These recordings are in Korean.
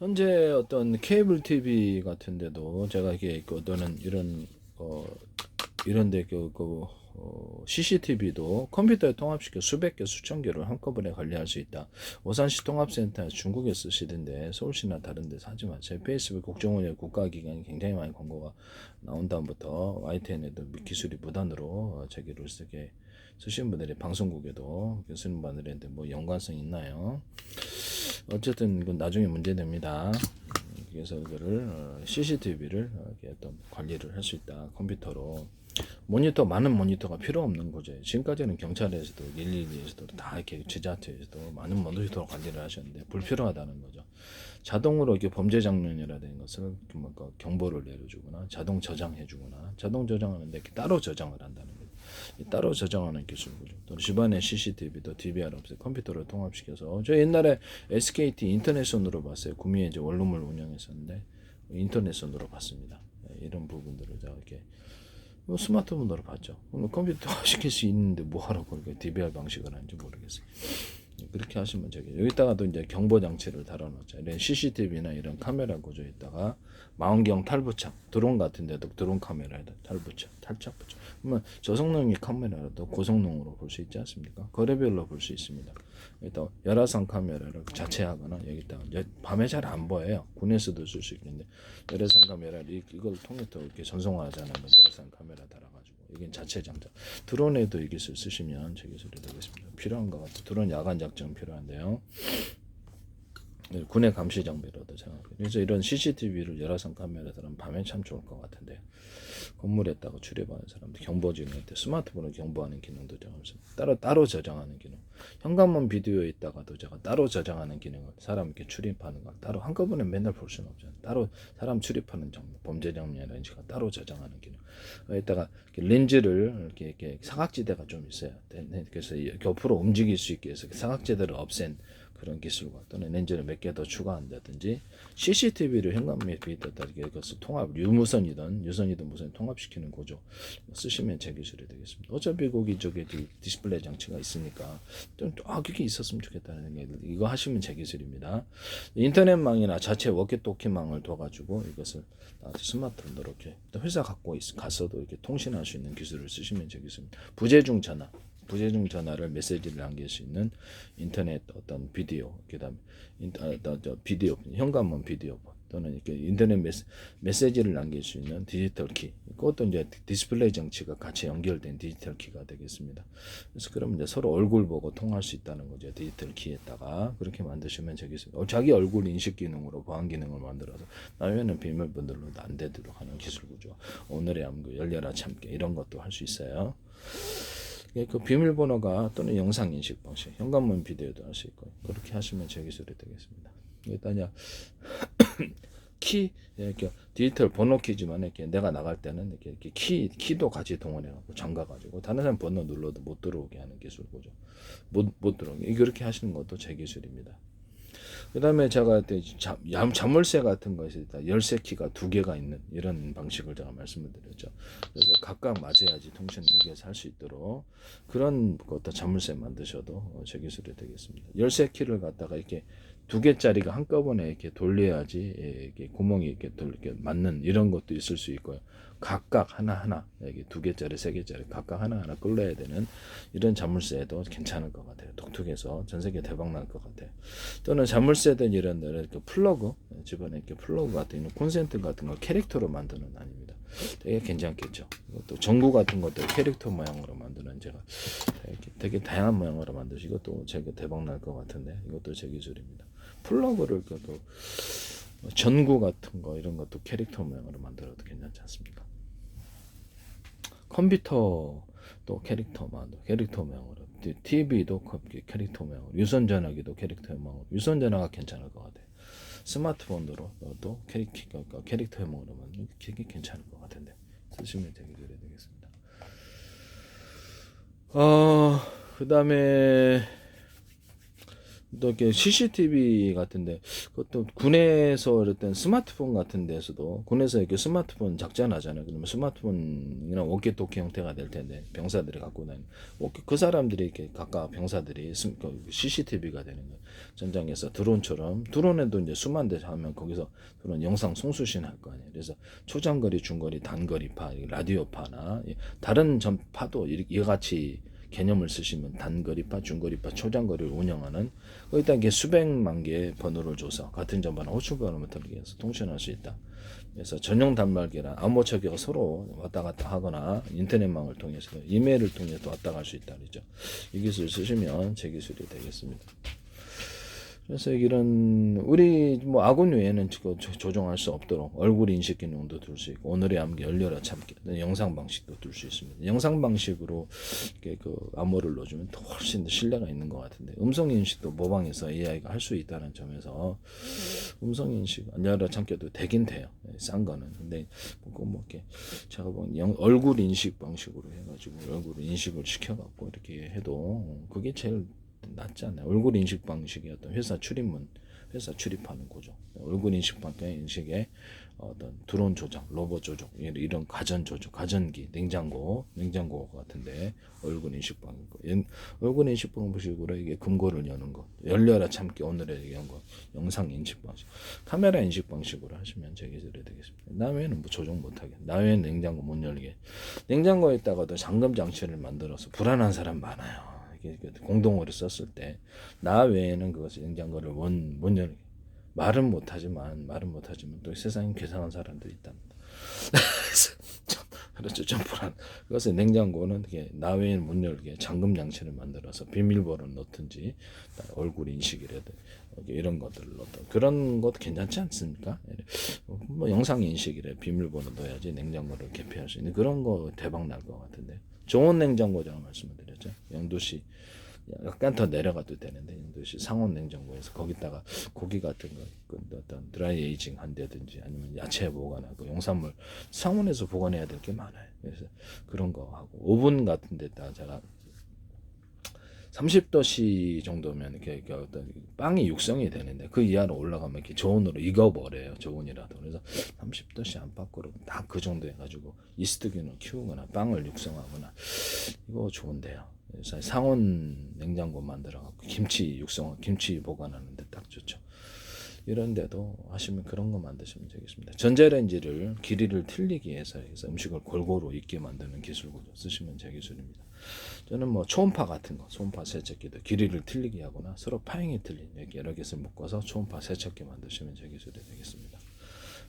현재 어떤 케이블 TV 같은데도 제가 이게 그 어떤 이런 어 이런데 그, 그 어, CCTV도 컴퓨터에 통합시켜 수백 개 수천 개를 한꺼번에 관리할 수 있다. 오산시 통합센터 중국에 쓰시던데 서울시나 다른 데서 하지 마세요. 페이스북 국정원의 국가기관이 굉장히 많이 광고가 나온 다음부터 YTN에도 기술이 무단으로 어, 제기를 쓰게 쓰시는 분들이 방송국에도 쓰는 분들한테 뭐 연관성 있나요? 어쨌든 이건 나중에 문제됩니다. 그래서 이거를 CCTV를 이렇게 또 관리를 할 수 있다 컴퓨터로 모니터 많은 모니터가 필요 없는 거죠. 지금까지는 경찰에서도 112에서도 다 이렇게 지자체에서도 많은 모니터 관리를 하셨는데 불필요하다는 거죠. 자동으로 이렇게 범죄 장면이라는 것을 경보를 내려주거나 자동 저장해주거나 자동 저장하는데 이렇게 따로 저장을 한다는 따로 저장하는 기술이죠. 또 집안에 CCTV도 DVR 없어요. 컴퓨터를 통합시켜서 저 옛날에 SKT 인터넷선으로 봤어요. 구미에 이제 원룸을 운영했었는데 인터넷선으로 봤습니다. 예, 이런 부분들을 제가 이렇게 뭐 스마트폰으로 봤죠. 그럼 컴퓨터 시킬 수 있는데 뭐 하라고 이렇게 DVR 방식을 하는지 모르겠어요. 그렇게 하시면 되겠죠. 여기다가도 이제 경보 장치를 달아놓죠. 이런 CCTV나 이런 카메라 구조에다가 망원경 탈부착, 드론 같은 데도 드론 카메라에다 탈부착, 탈착 부착. 그러면 저성능의 카메라라도 고성능으로 볼 수 있지 않습니까? 거래별로 볼 수 있습니다. 여기다 열화상 카메라를 자체하거나 여기다 밤에 잘 안 보여요. 군에서도 쓸 수 있는데 열화상 카메라를 이- 이걸 통해서 이렇게 전송하잖아요. 열화상 카메라 달아가지고 이게 자체 장착. 드론에도 이 기술 쓰시면 제 기술이 되겠습니다. 필요한 것 같아요. 드론 야간 작전 필요한데요. 네, 군의 감시 장비로도 생각해요. 그래서 이런 CCTV를 열화상 카메라들은 밤에 참 좋을 것 같은데 건물에다가 출입하는 사람들 경보지는 때 스마트폰을 경보하는 기능도 없습니다. 따로 따로 저장하는 기능. 현관문 비디오에 있다가도 제가 따로 저장하는 기능을 사람 이렇게 출입하는 거 따로 한꺼번에 맨날 볼 수는 없잖아요. 따로 사람 출입하는 장면, 범죄 장면이라든지 따로 저장하는 기능. 여기다가 렌즈를 이렇게, 이렇게 사각지대가 좀 있어요. 네, 네, 그래서 이 옆으로 움직일 수 있게 해서 사각지대를 없앤 그런 기술과 또는 렌즈를 몇개 더 추가한다든지 CCTV를 현관문에 비했다 이렇게 그것을 통합 유무선이든 유선이든 무선 통합시키는 구조 쓰시면 제 기술이 되겠습니다. 어차피 거기 저기 디- 디스플레이 장치가 있으니까 좀아 그게 있었으면 좋겠다는 게 이거 하시면 제 기술입니다. 인터넷망이나 자체 워키토키망을 둬가지고 이것을 스마트폰으로 이렇게 또 회사 갖고 있, 갔어도 이렇게 통신할 수 있는 기술을 쓰시면 제 기술입니다. 부재중 전화 부재중 전화를 메시지를 남길 수 있는 인터넷 어떤 비디오 그다음에 인터, 아, 비디오 현관문 비디오 또는 이렇게 인터넷 메시, 메시지를 남길 수 있는 디지털 키 그것도 이제 디스플레이 장치가 같이 연결된 디지털 키가 되겠습니다. 그래서 그러면 이제 서로 얼굴 보고 통할 수 있다는 거죠 디지털 키에다가 그렇게 만드시면 되겠습니다. 어, 자기 얼굴 인식 기능으로 보안 기능을 만들어서 나중에는 비밀번호로도 안 되도록 하는 기술 구조 오늘의 암구 열려라 참깨 이런 것도 할 수 있어요. 예, 그 비밀번호가 또는 영상 인식 방식, 현관문 비디오도 할 수 있고 그렇게 하시면 제 기술이 되겠습니다. 일단요 키 예, 이렇게 디지털 번호 키지만 이렇게 내가 나갈 때는 이렇게, 이렇게 키 키도 같이 동원해갖고 잠가 가지고 다른 사람 번호 눌러도 못 들어오게 하는 기술 보죠. 못 못 들어오게 이렇게 하시는 것도 제 기술입니다. 그 다음에 제가 그때 자, 야- 자물쇠 같은 것이 있다. 열쇠 키가 두 개가 있는 이런 방식을 제가 말씀을 드렸죠. 그래서 각각 맞아야지 통신을 이겨서 할수 있도록 그런 것도 자물쇠 만드셔도 어, 제 기술이 되겠습니다. 열쇠 키를 갖다가 이렇게 두 개짜리가 한꺼번에 이렇게 돌려야지 예, 이렇게 구멍이 이렇게 돌 이렇게 맞는 이런 것도 있을 수 있고요. 각각 하나 하나 이게 두 개짜리 세 개짜리 각각 하나 하나 끌려야 되는 이런 자물쇠도 괜찮을 것 같아요. 독특해서 전 세계 대박 날 것 같아요. 또는 자물쇠든 이런 데를 이렇게 플러그 집안에 이렇게 플러그 같은 이런 콘센트 같은 거 캐릭터로 만드는 아닙니다. 되게 괜찮겠죠. 또 전구 같은 것도 캐릭터 모양으로 만드는 제가 되게, 되게 다양한 모양으로 만드시 이것도 제가 대박 날 것 같은데 이것도 제 기술입니다. 플러그를 그도 전구 같은 거 이런 것도 캐릭터 모양으로 만들어도 괜찮지 않습니까? 컴퓨터 또 캐릭터 만들 캐릭터 모양으로 TV도 캐릭터 모양으로 유선 전화기도 캐릭터 모양으로 유선 전화가 괜찮을 것 같아요. 스마트폰으로 또 캐릭터, 캐릭터 모양으로 만들면 되게 괜찮을 것 같은데 쓰시면 되게 되겠습니다. 어, 그 다음에 또 이렇게 CCTV 같은데 그것도 군에서 어떤 스마트폰 같은 데서도 군에서 이렇게 스마트폰 작전하잖아요. 그러면 스마트폰이나 워키토키 형태가 될 텐데 병사들이 갖고 다니는 워키- 그 사람들이 이렇게 각각 병사들이 CCTV가 되는 거예요. 전장에서 드론처럼 드론에도 이제 수만 대 하면 거기서 그런 영상 송수신 할 거 아니에요. 그래서 초장거리, 중거리, 단거리파, 이 라디오파나 이 다른 전파도 이- 이같이 개념을 쓰시면 단거리파, 중거리파, 초장거리를 운영하는 거기다 이게 수백만 개의 번호를 줘서 같은 전파나 호출 번호를 통해서 통신할 수 있다. 그래서 전용 단말기랑 암호처기가 서로 왔다 갔다 하거나 인터넷망을 통해서 이메일을 통해서 왔다 갈 수 있다 그러죠. 이 기술 쓰시면 제 기술이 되겠습니다. 그래서 이런 우리 뭐 아군 외에는 지금 조- 조정할 수 없도록 얼굴 인식 기능도 둘 수 있고 오늘의 암기 열려라 참기 영상 방식도 둘 수 있습니다. 영상 방식으로 이렇게 그 암호를 넣어주면 더 훨씬 더 신뢰가 있는 것 같은데 음성 인식도 모방해서 AI가 할 수 있다는 점에서 음성 인식 열려라 참기도 되긴 돼요. 예, 싼 거는 근데 뭐, 뭐 이렇게 제가 보면 영- 얼굴 인식 방식으로 해가지고 얼굴 인식을 시켜갖고 이렇게 해도 그게 제일 낫지 않나요? 얼굴 인식 방식의 어떤 회사 출입문, 회사 출입하는 구조, 얼굴 인식 방식 인식의 어떤 드론 조작, 로봇 조작, 이런- 이런 가전 조작, 가전기, 냉장고, 냉장고 같은데 얼굴 인식 방식, 연- 얼굴 인식 방식으로 이게 금고를 여는 거, 열려라 참기 오늘의 얘기한 거, 영상 인식 방식, 카메라 인식 방식으로 하시면 제 기술이 되겠습니다. 나 외에는 뭐 조정 못하게, 나 외에는 냉장고 못 열게, 냉장고에다가도 잠금 장치를 만들어서 불안한 사람 많아요. 그 공동으로 썼을 때 나 외에는 그것을 냉장고를 못, 못 열게 말은 못하지만 말은 못하지만 또 세상에 괴상한. 그래서 좀, 그렇죠 좀 불안. 그것을 냉장고는 나 외에는 못 열게 잠금 장치를 만들어서 비밀번호를 넣든지 얼굴 인식이라든 이런 것들을 넣든 그런 것도 괜찮지 않습니까? 뭐 영상 인식이래 비밀번호 넣어야지 냉장고를 개폐할 수 있는 그런 거 대박 날 것 같은데 좋은 냉장고라고 말씀을 드렸죠. 영도시 약간 더 내려가도 되는데 영도시 상온 냉장고에서 거기다가 고기 같은 거그 어떤 드라이 에이징 한다든지 아니면 야채 보관하고 용산물 상온에서 보관해야 될 게 많아요. 그래서 그런 거 하고 오븐 같은 데다 제가 30도씨 정도면 이렇게, 이렇게 어떤 빵이 육성이 되는데 그 이하로 올라가면 이렇게 저온으로 익어버려요. 저온이라도. 그래서 30도씨 안팎으로 딱 그 정도 해가지고 이스트균을 키우거나 빵을 육성하거나 이거 좋은데요. 상온 냉장고 만들어 갖고 김치 육성, 김치 보관하는데 딱 좋죠. 이런 데도 하시면 그런 거 만드시면 되겠습니다. 전자레인지를 길이를 틀리게 해서 해서 음식을 골고루 익게 만드는 기술 구조 쓰시면 제 기술입니다. 저는 뭐 초음파 같은 거, 초음파 세척기도 길이를 틀리게 하거나 서로 파형이 틀린 여러 개를 묶어서 초음파 세척기 만드시면 제 기술이 되겠습니다.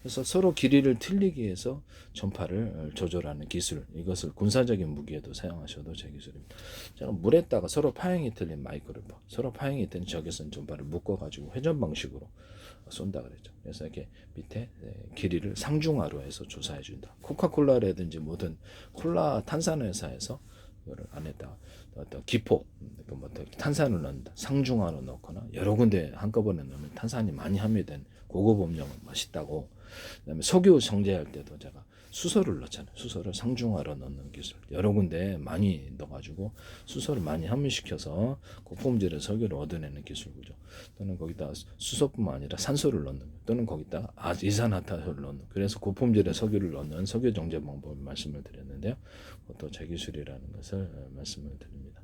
그래서 서로 길이를 틀리게 해서 전파를 조절하는 기술 이것을 군사적인 무기에도 사용하셔도 제 기술입니다. 제가 물에다가 서로 파형이 틀린 마이크로폰, 서로 파형이 틀린 적외선 전파를 묶어가지고 회전 방식으로 쏜다 그랬죠. 그래서 이렇게 밑에 네, 길이를 상중하로 해서 조사해 준다. 코카콜라라든지 모든 콜라 탄산 회사에서 이거를 안에다 어떤 기포, 그뭐 탄산을 넣는다. 상중하로 넣거나 여러 군데 한꺼번에 넣으면 탄산이 많이 함유된 고급 음료는 맛있다고. 그다음에 석유 정제할 때도 제가 수소를 넣잖아요. 수소를 상중하로 넣는 기술. 여러 군데 많이 넣어가지고 수소를 많이 함유시켜서 고품질의 석유를 얻어내는 기술이죠. 또는 거기다 수소뿐만 아니라 산소를 넣는 거. 또는 거기다 아, 이산화탄소를 넣는 거. 그래서 고품질의 석유를 넣는 석유 정제 방법을 말씀을 드렸는데요. 그것도 제 기술이라는 것을 말씀을 드립니다.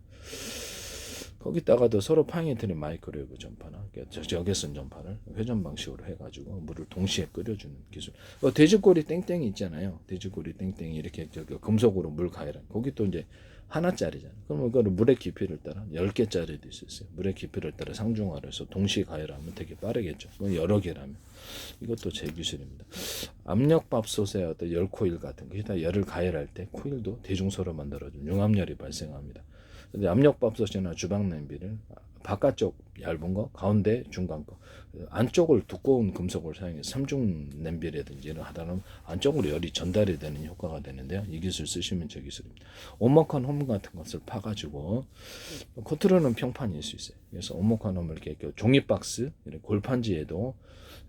거기다가도 서로 틀린 마이크로웨이브 전파나 그러니까 적외선 전파를 회전 방식으로 해가지고 물을 동시에 끓여주는 기술. 어, 돼지꼬리 땡땡이 있잖아요. 돼지꼬리 땡땡이 이렇게 저기 금속으로 물 가열한. 거기 또 이제 하나짜리잖아요. 그러면 그거를 물의 깊이를 따라 10개짜리도 있을 수 있어요. 물의 깊이를 따라 상중하로 해서 동시에 가열하면 되게 빠르겠죠. 그건 여러 개라면. 이것도 제 기술입니다. 압력밥솥의 어떤 열 코일 같은 거기다 열을 가열할 때 코일도 대중소로 만들어준 융합열이 발생합니다. 근데 압력밥솥이나 주방 냄비를 바깥쪽 얇은 거, 가운데 중간 거, 안쪽을 두꺼운 금속을 사용해서 삼중 냄비라든지 이런 하다 보면 안쪽으로 열이 전달이 되는 효과가 되는데요. 이 기술 쓰시면 저 기술입니다. 오목한 홈 같은 것을 파가지고 겉으로는 평판일 수 있어요. 그래서 오목한 홈을 이렇게 종이 박스, 골판지에도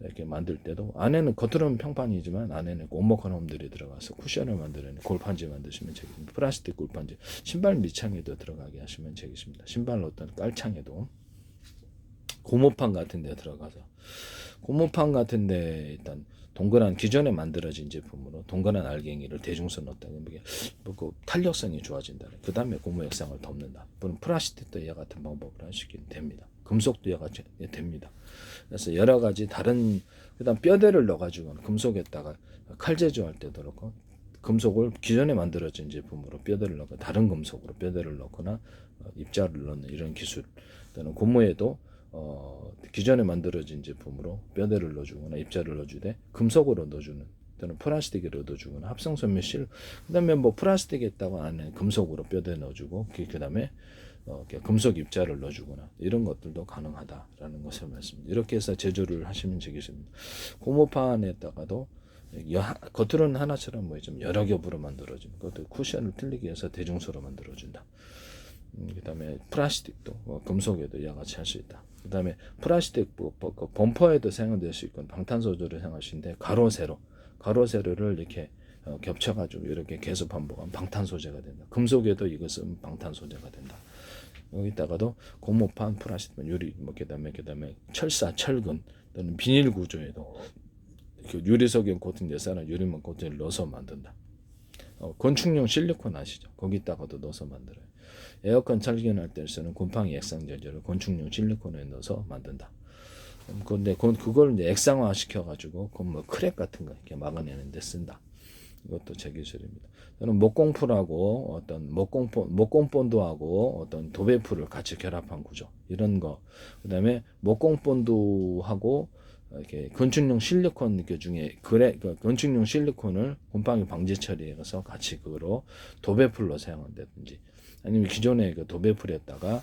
이렇게 만들 때도 안에는 겉으로는 평판이지만 안에는 오목한 홈들이 들어가서 쿠션을 만드는 골판지 만드시면 되겠습니다. 플라스틱 골판지, 신발 밑창에도 들어가게 하시면 되겠습니다. 신발 어떤 깔창에도 고무판 같은 데 들어가서. 고무판 같은 데 일단 동그란 기존에 만들어진 제품으로 동그란 알갱이를 대중선 넣었다는 게 뭐그 탄력성이 좋아진다는 그 다음에 고무 액상을 덮는다. 물론 플라스틱도 이와 같은 방법으로 하시긴 됩니다. 금속도 이와 같이 됩니다. 그래서 여러 가지 다른 그다음 뼈대를 넣어가지고 금속에다가 칼 제조할 때도 그렇고 금속을 기존에 만들어진 제품으로 뼈대를 넣고 다른 금속으로 뼈대를 넣거나 어, 입자를 넣는 이런 기술 또는 고무에도 어, 기존에 만들어진 제품으로 뼈대를 넣어주거나 입자를 넣어주되 금속으로 넣어주는 또는 플라스틱으로 넣어주거나 합성섬유 실 그 다음에 뭐 플라스틱에 있다고 안에 금속으로 뼈대 넣어주고 그 그다음에 어, 이렇게 금속 입자를 넣어주거나 이런 것들도 가능하다라는 것을 말씀드립니다. 이렇게 해서 제조를 하시면 되겠습니다. 고무판에다가도 여- 겉으로는 하나처럼 뭐 좀 여러 겹으로 만들어진 그것도 쿠션을 틀리게 해서 대중소로 만들어준다. 음, 그 다음에 플라스틱도 어, 금속에도 이와 같이 할 수 있다. 그다음에 플라스틱 뭐, 뭐, 그 범퍼에도 사용될 수 있고 방탄소재로 있는데 가로 세로 가로 세로를 이렇게 어, 겹쳐가지고 이렇게 계속 반복하면 방탄소재가 된다. 금속에도 이것은 방탄소재가 된다. 여기다가도 고무판, 플라스틱, 유리, 뭐 그다음에 그다음에 철사, 철근 또는 비닐 구조에도 그 유리석용 코팅 예산은 유리만 코팅을 넣어서 만든다. 어, 건축용 실리콘 아시죠? 거기다가도 넣어서 만들어요. 에어컨 살균할 때 쓰는 곰팡이 액상 제조를 건축용 실리콘에 넣어서 만든다. 음, 근데 그- 그걸 이제 액상화 시켜가지고 그뭐 크랙 같은 거 이렇게 막아내는데 쓴다. 이것도 제 기술입니다. 저는 목공풀하고 어떤 목공본 목공본드하고 어떤 도배풀을 같이 결합한 구조 이런 거. 그다음에 목공본드하고 이렇게 건축용 실리콘 그 중에 그래 그 건축용 실리콘을 곰팡이 방지 처리해서 같이 그거로 도배풀로 사용한다든지 아니면 기존의 그 도배풀에다가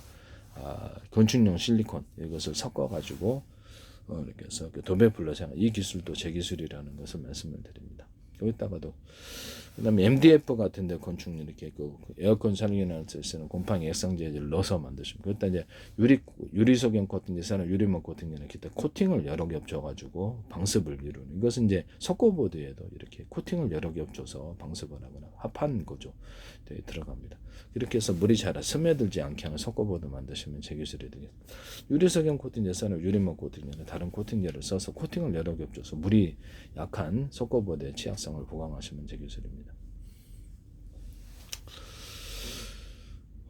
아, 건축용 실리콘 이것을 섞어 가지고 어, 이렇게 해서 그 도배풀로 사용 이 기술도 제 기술이라는 것을 말씀을 드립니다. 여기다가도 그다음에 MDF 같은데 건축 이렇게 그 에어컨 살균할 때 쓰는 곰팡이 액상 재질을 넣어서 만드시면 그때 이제 유리 유리 소경 코팅 예산은 유리막 코팅 이나 기타 코팅을 여러 겹 줘가지고 방습을 이루는 이것은 이제 석고보드에도 이렇게 코팅을 여러 겹 줘서 방습을 하거나 합한 거죠. 네, 들어갑니다. 이렇게 해서 물이 잘 스며들지 않게 하는 석고보드 만드시면 제 기술이 되겠습니다. 유리석용 코팅 예산은 유리막 코팅이나 다른 코팅제를 써서 코팅을 여러 겹 줘서 물이 약한 석고보드의 취약성 을 보강하시면 제 기술입니다.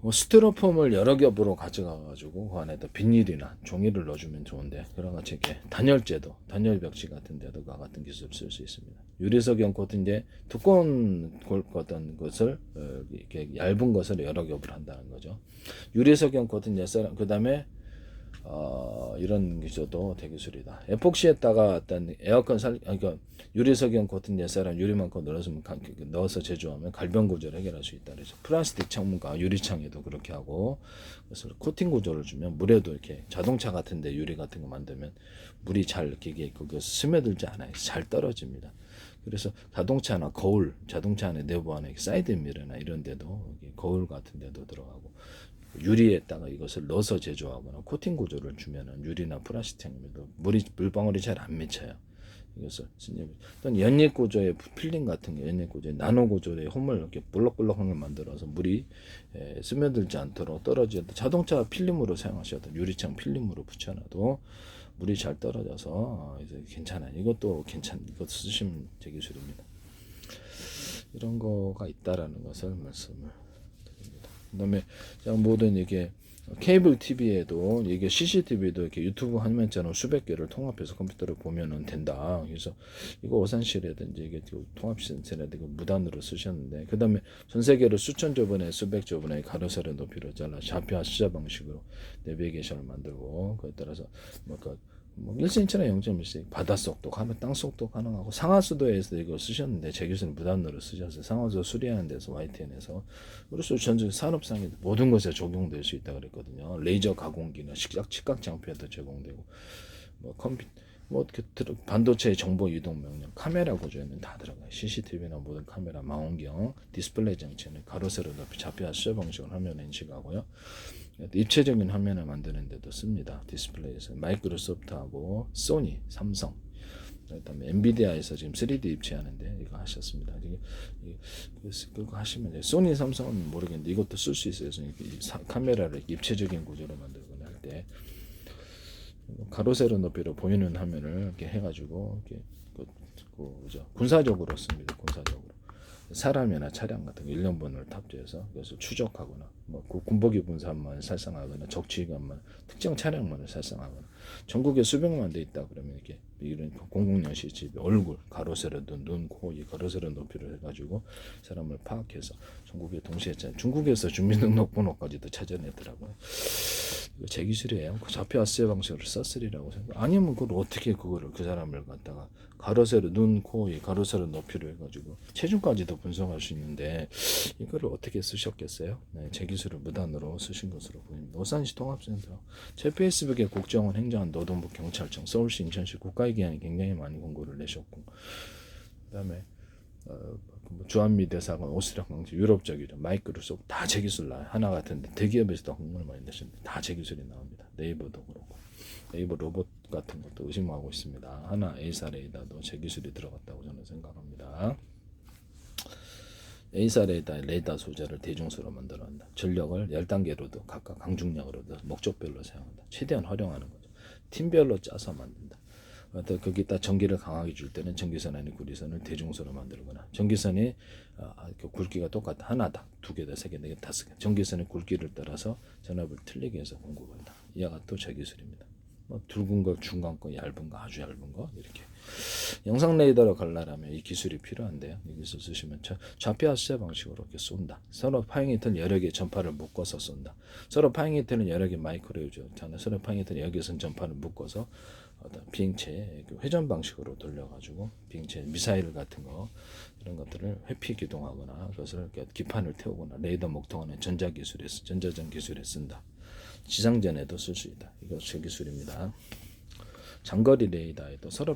뭐 스티로폼을 여러 겹으로 가져가가지고 그 안에다 비닐이나 종이를 넣어주면 좋은데 그런 같이 이렇게 단열재도 단열 벽지 같은 데도 그 같은 기술을 쓸 수 있습니다. 유리석용 코팅제 두꺼운 골- 어떤 것을 어, 이렇게 얇은 것을 여러 겹을 한다는 거죠. 유리석용 코팅제 그 다음에 어, 이런 기조도 대기술이다. 에폭시에다가 어떤 에어컨 살, 아, 그러니까 유리석용 코팅 예사랑 유리만큼 넣어서 넣어서 제조하면 갈변 구조를 해결할 수 있다. 그래서 플라스틱 창문과 유리창에도 그렇게 하고 그래서 코팅 구조를 주면 물에도 이렇게 자동차 같은데 유리 같은 거 만들면 물이 잘 이렇게 이게 그 스며들지 않아요. 잘 떨어집니다. 그래서 자동차나 거울, 자동차 안에 내부 안에 사이드 미러나 이런 데도 거울 같은 데도 들어가고 유리에다가 이것을 넣어서 제조하거나 코팅 구조를 주면은 유리나 플라스틱에도 물이 물방울이 잘 안 맺혀요. 이것을 또는 연잎 구조의 필링 같은 게 연잎 구조의 나노 구조의 홈을 이렇게 볼록볼록한 걸 만들어서 물이 에, 스며들지 않도록 떨어지도 자동차 필름으로 사용하셔도 유리창 필름으로 붙여놔도 물이 잘 떨어져서 어, 이제 괜찮아요. 이것도 괜찮 이것 쓰시면 제 기술입니다. 이런 거가 있다라는 것을 말씀을. 그다음에 모든 이게 케이블 TV에도 이게 CCTV도 이렇게 유튜브 화면처럼 수백 개를 통합해서 컴퓨터를 보면은 된다. 그래서 이거 오산실이라든지 이게 그 통합센터라든지 무단으로 쓰셨는데 그다음에 전 세계로 수천 조분의 수백 조분의 가로세로 높이로 잘라 좌표와 숫자 방식으로 내비게이션을 만들고 그에 따라서 뭐그 뭐 1cm나 0.1cm 바닷속도 가능, 땅속도 가능하고 상하수도에서 이거 쓰셨는데 제 교수는 무단으로 쓰셔서 상하수도 수리하는 데서 YTN에서 그래서 전체 산업상에 모든 것에 적용될 수 있다 그랬거든요. 레이저 가공기나 식각 직각 장비에도 제공되고 뭐 컴퓨터 뭐 반도체 정보 이동 명령 카메라 구조에는 다 들어가요. CCTV나 모든 카메라 망원경 디스플레이 장치는 가로세로 높이 좌표와 숫자 방식으로 화면 인식하고요. 입체적인 화면을 만드는 데도 씁니다. 디스플레이에서 마이크로소프트하고 소니, 삼성, 그다음에 엔비디아에서 지금 3D 입체하는데 이거 하셨습니다. 이게, 그거 하시면 돼요. 소니, 삼성은 모르겠는데 이것도 쓸 수 있어요. 카메라를 입체적인 구조로 만들거나 할 때 가로 세로 높이로 보이는 화면을 이렇게 해가지고 이렇게 그, 그 그죠? 군사적으로 씁니다. 군사적으로 사람이나 차량 같은 거 일련번호를 탑재해서 그래서 추적하거나 뭐 그 군복이 분산만 살상하거나 적지휘관만 특정 차량만을 살상하거나 전국에 수백만 대 있다 그러면 이렇게 이런 공공연시 집 얼굴 가로 세로 눈, 눈, 코, 이 가로 세로 높이를 해가지고 사람을 파악해서 전국에 동시에 차- 중국에서 주민등록번호까지도 찾아내더라고요. 제. 그 좌표 압수 방식으로 썼으리라고 생각. 아니면 그걸 어떻게 그거를 그 사람을 갖다가 가로 세로 눈, 코, 이 가로 세로 높이로 해가지고 체중까지도 분석할 수 있는데 이거를 어떻게 쓰셨겠어요? 네, 제 기술을 무단으로 쓰신 것으로 보입니다. 오산시 통합센터, 제 페이스북에 국정원, 행정안, 노동부, 경찰청, 서울시, 인천시 국가기관이 굉장히 많이 공고를 내셨고, 그다음에 어, 뭐 주한미 대사관, 오스트리아 강제 유럽 적이죠. 마이크로소프트 다제 기술 나요. 하나 같은데 대기업에서도 공고를 많이 내셨는데 다제 기술이 나옵니다. 네이버도 그렇고 네이버 로봇 같은 것도 의심하고 있습니다. 하나 A사 레이더도 제 기술이 들어갔다고 저는 생각합니다. A사 레이더 레이더 소재를 대중수로 만들어낸다. 전력을 10단계로도 각각 강중량으로도 목적별로 사용한다. 최대한 활용하는 거죠. 팀별로 짜서 만든다. 어떤 거기다 전기를 강하게 줄 때는 전기선 아닌 구리선을 대중수로 만들거나 전기선이 아, 그 굵기가 똑같다. 하나다 두 개다 세 개다 네 개, 다섯 개 전기선의 굵기를 따라서 전압을 틀리게 해서 공급한다. 이하가 또 제 기술입니다. 뭐 둥근 거 중간 거 얇은 거 아주 얇은 거 이렇게. 영상 레이더로 갈라면 이 기술이 필요한데요. 이 기술 쓰시면 좌- 좌표 압수 방식으로 이렇게 쏜다. 서로 파행이틀 여러 개 전파를 묶어서 쏜다. 서로 파행이틀은 여러 개 마이크로웨이브 서로 파행이틀 여기선 전파를 묶어서 어떤 비행체 그 회전 방식으로 돌려가지고 비행체 미사일 같은 거 이런 것들을 회피 기동하거나 그것을 기판을 태우거나 레이더 목통하는 전자 기술에 쓰- 전자전 기술에 쓴다. 지상전에도 쓸 수 있다. 제 기술입니다. 장거리 레이더에도 서로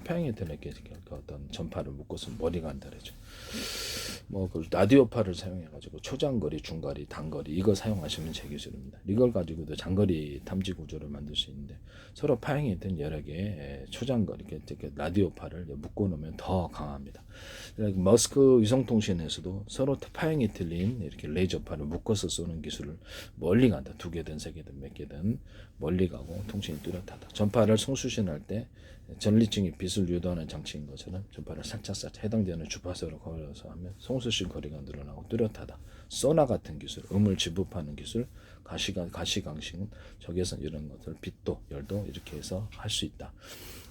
게 이렇게 그 어떤 전파를 묶어서 머리가 안 다르죠. 뭐그 라디오파를 사용해 가지고 초장거리, 중거리, 단거리 이거 사용하시면 제 기술입니다. 이걸 가지고도 장거리 탐지 구조를 만들 수 있는데 서로 파행이 된 여러 개의 초장거리, 이렇게 라디오파를 묶어 놓으면 더 강합니다. 머스크 위성통신에서도 서로 파행이 틀린 이렇게 레이저파를 묶어서 쏘는 기술을 멀리 간다. 두 개든 세 개든 몇 개든 멀리 가고 통신이 뚜렷하다. 전파를 송수신할 때 전리층이 빛을 유도하는 장치인 것처럼 전파를 살짝살짝 해당되는 주파수로 걸어서 하면 송수신 거리가 늘어나고 뚜렷하다. 소나 같은 기술, 음을 지급하는 기술, 가시가 가시강신, 적외선 이런 것들, 빛도 열도 이렇게 해서 할 수 있다.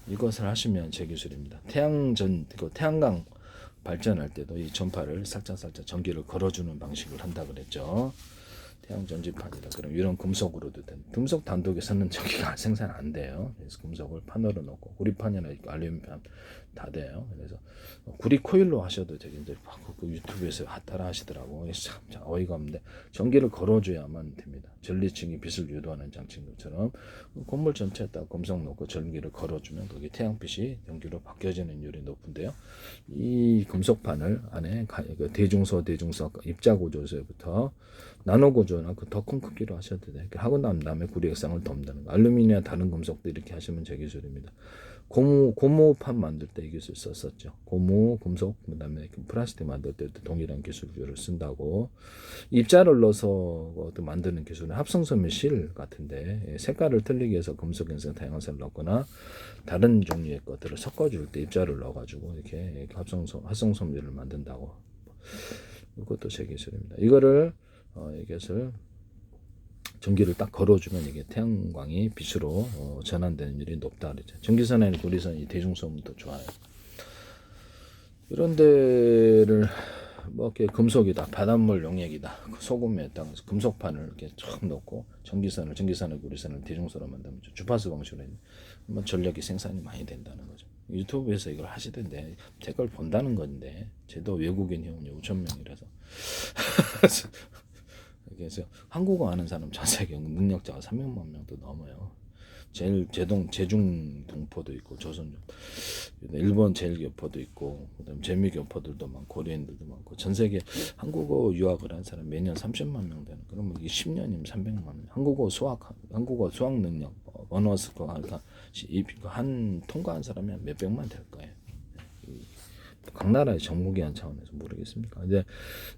이것을 하시면 제 기술입니다. 태양전 그 태양광 발전할 때도 이 전파를 살짝살짝 전기를 걸어주는 방식을 한다 그랬죠. 태양 전지판이다. 그럼 이런 금속으로도 된 금속 단독에서는 전기가 생산 안 돼요. 그래서 금속을 판으로 넣고 구리판이나 알루미늄판 다 돼요. 그래서 구리 코일로 하셔도 되겠는데 막그 유튜브에서 따라 하시더라고. 참, 참 어이가 없는데 전기를 걸어줘야만 됩니다. 전리층이 빛을 유도하는 장치인 것처럼 건물 전체에 다 금속 넣고 전기를 걸어주면 거기 태양빛이 전기로 바뀌어지는 율이 높은데요. 이 금속판을 안에 가- 그 대중소 대중소 입자 구조에서부터 나노 구조나 그 더 큰 크기로 하셔도 돼요. 이렇게 하고 난 다음에 구리 액상을 덮는 거. 알루미늄이나 다른 금속도 이렇게 하시면 제 기술입니다. 고무 고무판 만들 때 이 기술 썼었죠. 고무, 금속, 그다음에 그 플라스틱 만들 때도 동일한 기술을 쓴다고. 입자를 넣어서 만드는 기술은 합성섬유 실 같은데 예, 색깔을 틀리게 해서 금속 연생 다양한 색을 넣거나 다른 종류의 것들을 섞어줄 때 입자를 넣어가지고 이렇게 합성섬 합성섬유를 만든다고. 이것도 제 기술입니다. 이거를 어, 이것을 전기를 딱 걸어주면 이게 태양광이 빛으로 어, 전환되는 일이 높다 그랬죠. 전기선에는 구리선이 대중소음도 좋아요. 이런 데를 뭐 이렇게 금속이다, 바닷물 용액이다, 그 소금에다가 금속판을 이렇게 쫙 넣고 전기선을 전기선을 구리선을 대중소로 만들면 주파수 방식으로 뭐 전력이 생산이 많이 된다는 거죠. 유튜브에서 이걸 하시던데 제 걸 본다는 건데 제도 외국인 회원이 5천 명이라서 그래서 한국어 아는 사람 전 세계 능력자가 300만 명도 넘어요. 제일 제동 제중 동포도 있고 조선 일본 제일 교포도 있고 그다음 재미 교포들도 많고 코리안들도 많고 전 세계 한국어 유학을 한 사람 매년 30만 명 되는 그러면 이게 10년이면 300만 명 한국어 수학 한국어 수학 능력 어, 언어 스코어 한 통과한 사람이 한 몇백만 될 거예요. 이각 나라의 전무기한 차원에서 모르겠습니까? 이제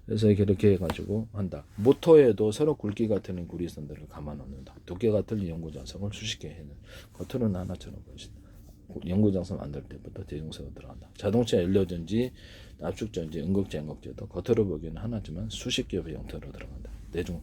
그래서 이렇게 해가지고 한다. 모터에도 서로 굵기가 틀린 구리 선들을 감아 놓는다. 두께가 틀린 연구 장성을 수십 개 해는 겉으로는 하나처럼 보이신다. 연구 장성 만들 때부터 대중소가 들어간다. 자동차 연료전지, 압축전지, 응급제, 응급제도 겉으로 보기에는 하나지만 수십 개의 형태로 들어간다. 대중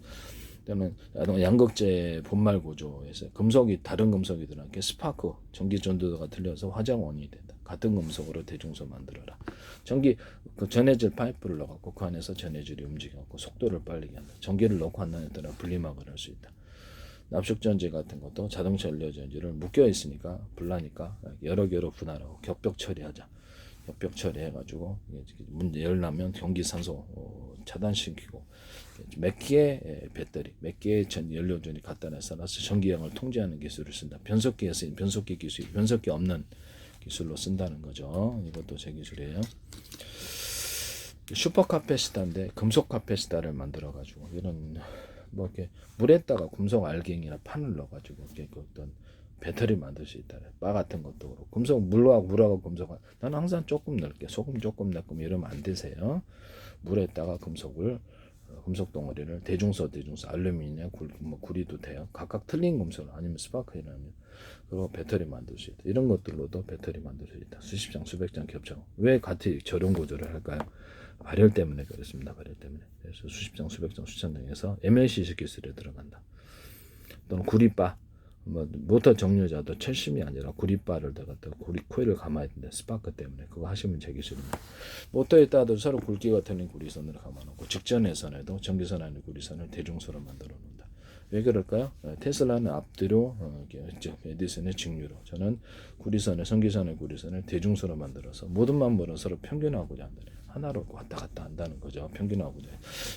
때는 양극재 본말 구조에서 금속이 다른 금속이 들어간 게 스파크 전기 전도도가 틀려서 화장 원인이 된다. 같은 금속으로 대중소 만들어라. 전기 그 전해질 파이프를 넣어갖고 그 안에서 전해질이 움직여갖고 속도를 빠르게 한다. 전기를 넣고 한다에 따라 분리막을 할 수 있다. 납축전지 같은 것도 자동차 연료전지를 묶여 있으니까 불나니까 여러 개로 분할하고 격벽 처리하자. 격벽 처리해가지고 이게 문 열나면 경기 산소 어, 차단시키고 몇 개의 에, 배터리, 몇 개의 전 연료전이 갖다 놔서 전기량을 통제하는 기술을 쓴다. 변속기에서 변속기 기술, 변속기 없는 기술로 쓴다는 거죠. 이것도 제 기술이에요. 슈퍼 카페시타인데 금속 카페시타를 만들어 가지고 이런 뭐 이렇게 물에다가 금속 알갱이나 판을 넣어 가지고 이렇게 그 어떤 배터리 만들 수 있다. 바 같은 것도 그렇고 금속 물하고 물하고 금속 나는 항상 조금 넣을게 소금 조금 넣고 이러면 안 되세요. 물에다가 금속을 어, 금속 덩어리를 대중소 대중소 알루미늄 굴, 뭐 구리도 돼요. 각각 틀린 금속 아니면 스파크라면 그리고 배터리 만들 수 있다. 이런 것들로도 배터리 만들 수 있다. 수십 장 수백 장 겹쳐. 왜 같이 저렴 구조를 할까요? 발열 때문에 그렇습니다. 발열 때문에. 그래서 수십 장 수백 장 수천 장에서 MLC 기술에 들어간다. 또는 구리바 뭐 모터 정류자도 철심이 아니라 구리바를 들어갔다 구리 코일을 감아야 된다 스파크 때문에. 그거 하시면 제 기술입니다. 모터에 따라 서로 굵기가 틀린 구리선을 감아놓고 직전해선에도 전기선 안에 구리선을 대중소로 만들어 놓는다. 왜 그럴까요? 어, 테슬라는 앞뒤로 어, 이렇게 에디슨의 직류로 저는 구리선을 전기선의 구리선을 대중소로 만들어서 모든 만물은 서로 평균하고자 한다 하나로 왔다 갔다 한다는 거죠. 평균하고자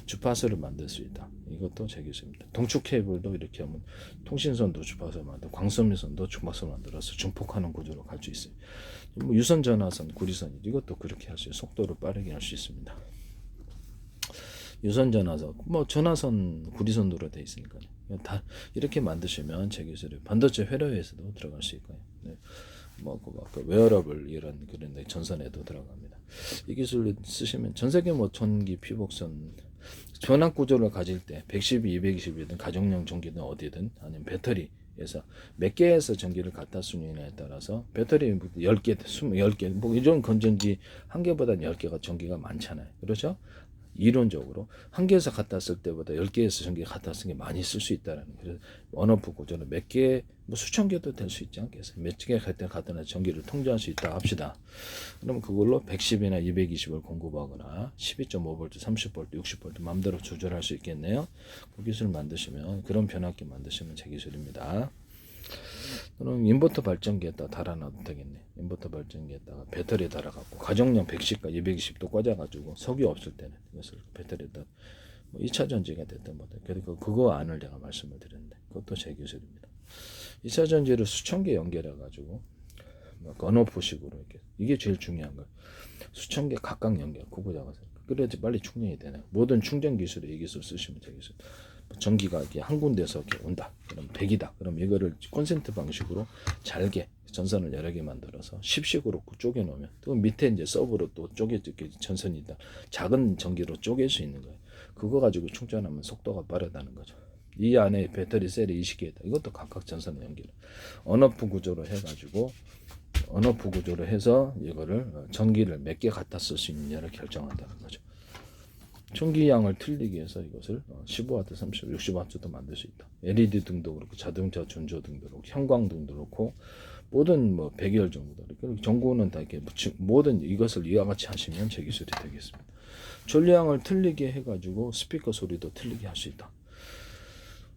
주파수를 만들 수 있다. 이것도 제 기술입니다. 동축 케이블도 이렇게 하면 통신선도 주파수 만들 광선미선도 주파수 만들어서 중폭하는 구조로 갈 수 있어요. 뭐 유선 전화선 구리선 이것도 그렇게 할 수 있어요. 속도를 빠르게 할 수 있습니다. 유선 전화선 뭐 전화선 구리선도로 돼 있으니까요. 다 이렇게 만드시면 제 기술이 반도체 회로에서도 들어갈 수 있고요. 네. 뭐 그 그 웨어러블 이런 그런 데 전선에도 들어갑니다. 이 기술을 쓰시면 전 세계 뭐 전기 피복선 전압 구조를 가질 때 112, 220이든 가정용 전기든 어디든 아니면 배터리에서 몇 개에서 전기를 갖다 쓰느냐에 따라서 배터리 10개, 20개, 뭐 이런 건전지 한 개보다 10개가 전기가 많잖아요. 그렇죠? 이론적으로 한 개에서 갖다 쓸 때보다 열 개에서 전기 갖다 쓰는 게 많이 쓸 수 있다라는 그래서 원어프 구조는 몇 개, 뭐 수천 개도 될 수 있지 않겠어요? 몇개 갖다 갖다 놔 전기를 통제할 수 있다 합시다. 그럼 그걸로 110이나 220을 공급하거나 12.5V, 30V, 60V 마음대로 조절할 수 있겠네요. 그 기술 만드시면 그런 변압기 만드시면 제 기술입니다. 또는 인버터 발전기에다 달아놔도 되겠네. 인버터 발전기에다가 배터리 달아갖고 가정용 110과 220도 꽂아가지고 석이 없을 때는 이것을 배터리에다 뭐 2차 전지가 됐든 뭐든 그리고 그거 안을 제가 말씀을 드렸는데 그것도 제 기술입니다. 2차 전지를 수천 개 연결해가지고 뭐 건오프식으로 이렇게 이게 제일 중요한 거예요. 수천 개 각각 연결 구구 잡아서 그래야지 빨리 충전이 되네. 모든 충전 기술에 이 기술 쓰시면 되겠어요. 전기가 이렇게 한 군데서 이렇게 온다. 그럼 100이다. 그럼 이거를 콘센트 방식으로 잘게 전선을 여러 개 만들어서 십식으로 쪼개 놓으면 또 밑에 이제 서브로 또 쪼개 이렇게 전선이 있다. 작은 전기로 쪼갤 수 있는 거예요. 그거 가지고 충전하면 속도가 빠르다는 거죠. 이 안에 배터리 셀이 20개 있다. 이것도 각각 전선을 연결. 언어프 구조로 해가지고 언어프 구조로 해서 이거를 전기를 몇 개 갖다 쓸 수 있느냐를 결정한다는 거죠. 전기량을 틀리기 위해서 이것을 15W, 30W, 60W도 만들 수 있다. LED 등도 그렇고 자동차 전조 등도 그렇고 형광 등도 그렇고 모든 뭐 백열 정도 그리고 전구는 다 이렇게 모든 이것을 이와 같이 하시면 제 기술이 되겠습니다. 전류량을 틀리게 해가지고 스피커 소리도 틀리게 할 수 있다.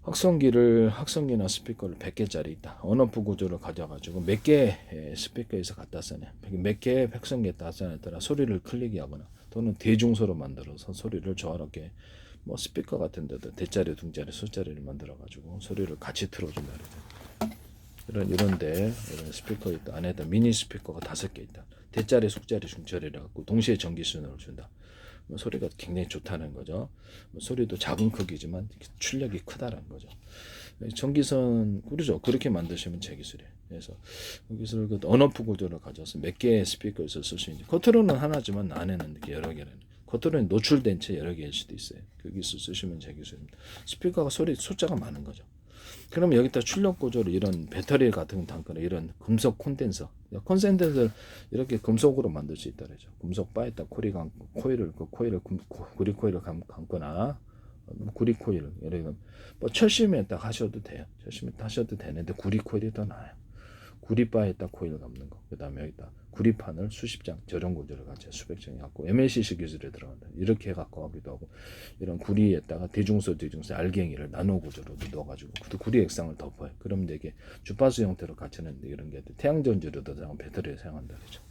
확성기를 확성기나 스피커를 100개짜리 있다. 언어프 구조를 가져가지고 몇개 스피커에서 갖다 쓰냐, 몇 개의 확성기에 따라 소리를 클릭이 하거나 또는 대중소로 만들어서 소리를 조화롭게 뭐 스피커 같은 데도 대자리, 중자리, 소자리를 만들어 가지고 소리를 같이 틀어준다. 이런 이런데 이런 스피커 있다 안에다 미니 스피커가 다섯 개 있다. 대자리, 속자리, 중자리를 갖고 동시에 전기 신호를 준다. 뭐 소리가 굉장히 좋다는 거죠. 뭐 소리도 작은 크기지만 출력이 크다는 거죠. 전기선 그러죠. 그렇게 만드시면 제 기술이에요. 그래서 그 기술 그 언어프 구조를 가져서 몇 개의 스피커에서 쓸 수 있는 겉으로는 하나지만 안에는 이렇게 여러 개는 겉으로는 노출된 채 여러 개일 수도 있어요. 그 기술 쓰시면 제 기술입니다. 스피커가 소리 숫자가 많은 거죠. 그럼 여기다 출력 구조를 이런 배터리 같은 담거나 이런 금속 콘덴서, 콘센서를 이렇게 금속으로 만들 수 있다 그러죠. 금속 바에다 코리 감, 코일을 그 코일을 금, 고- 구리 코일을 감, 감거나 어, 구리 코일 예를 들면 뭐 철심에 딱 하셔도 돼요. 철심에 딱 하셔도 되는데 구리 코일이 더 나아요. 구리바에 딱 코일 감는 거. 그다음에 여기다 구리판을 수십 장 저런 구조를 같이 수백 장이 갖고 MLCC 기술에 들어간다. 이렇게 갖고 하기도 하고 이런 구리에다가 대중소 대중소 알갱이를 나노 구조로 넣어가지고 그 구리 액상을 덮어요. 그럼 이게 주파수 형태로 갖추는 이런 게 태양 전지로도 사용 배터리를 사용한다 그죠.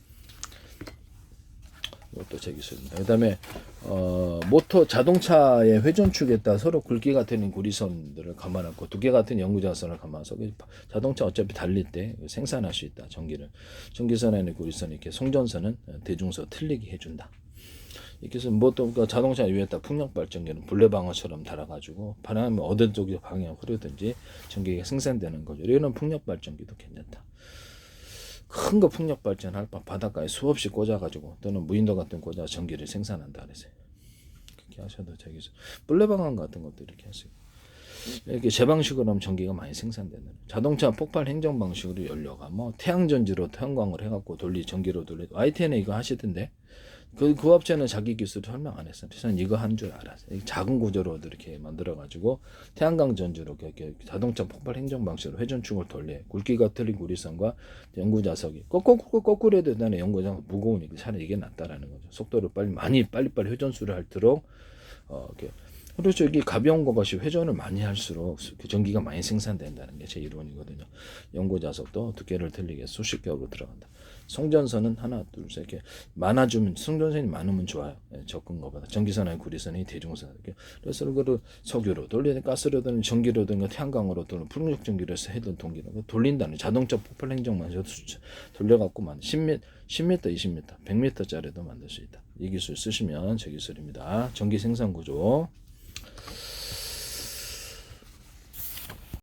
이것도 제 기술입니다. 그 다음에 어, 모터 자동차의 회전축에다 서로 굵기 같은 구리선들을 감아놨고 두께 같은 연구자선을 감아서 그 자동차 어차피 달릴 때 생산할 수 있다 전기를 전기선에는 구리선 이렇게 송전선은 대중소 틀리게 해준다. 이렇게 해서 뭐또 그 자동차 위에다 풍력 발전기는 불내방어처럼 달아가지고 바람이 어느 쪽이 방향 흐르든지 전기가 생산되는 거죠. 이런 풍력 발전기도 괜찮다. 큰 거 풍력 발전할 바 바닷가에 수없이 꽂아가지고 또는 무인도 같은 꽂아 전기를 생산한다 그래서 그렇게 하셔도 되겠죠. 불내방안 같은 것도 이렇게 하세요. 이렇게 제 방식으로 하면 전기가 많이 생산되는 자동차 폭발 행정 방식으로 연료가 뭐 태양전지로 태양광을 해갖고 돌리 전기로 돌리 YTN에 이거 하시던데 그, 그 업체는 자기 기술 설명 안 했어요. 저는 이거 한 줄 알았어요. 이 작은 구조로 이렇게 만들어가지고 태양광 전지로 이렇게 자동차 폭발 행정 방식으로 회전축을 돌려 굵기가 틀린 구리선과 연구 자석이 거꾸로 거꾸로 해도 되는 연구 자석 무거우니까 차라리 이게 낫다라는 거죠. 속도를 빨리 많이 빨리 빨리 회전수를 할수록 어 이렇게 그렇죠. 이게 가벼운 것이 회전을 많이 할수록 그 전기가 많이 생산된다는 게 제 이론이거든요. 연고 자석도 두께를 틀리게 수십 겹으로 들어간다. 송전선은 하나, 둘, 셋 이렇게 많아주면 송전선이 많으면 좋아요. 예, 적은 것보다 전기선의 구리선이 대중선 이렇게 그래서 그거를 석유로 돌리든 가스로든 전기로든 태양광으로 또는 풍력 전기로 해서 해든 동기로 돌린다는 자동차 폭발 행정만 해도 돌려갖고 만 10m, 10m, 20m, 100m짜리도 만들 수 있다. 이 기술 쓰시면 제 기술입니다. 전기 생산 구조.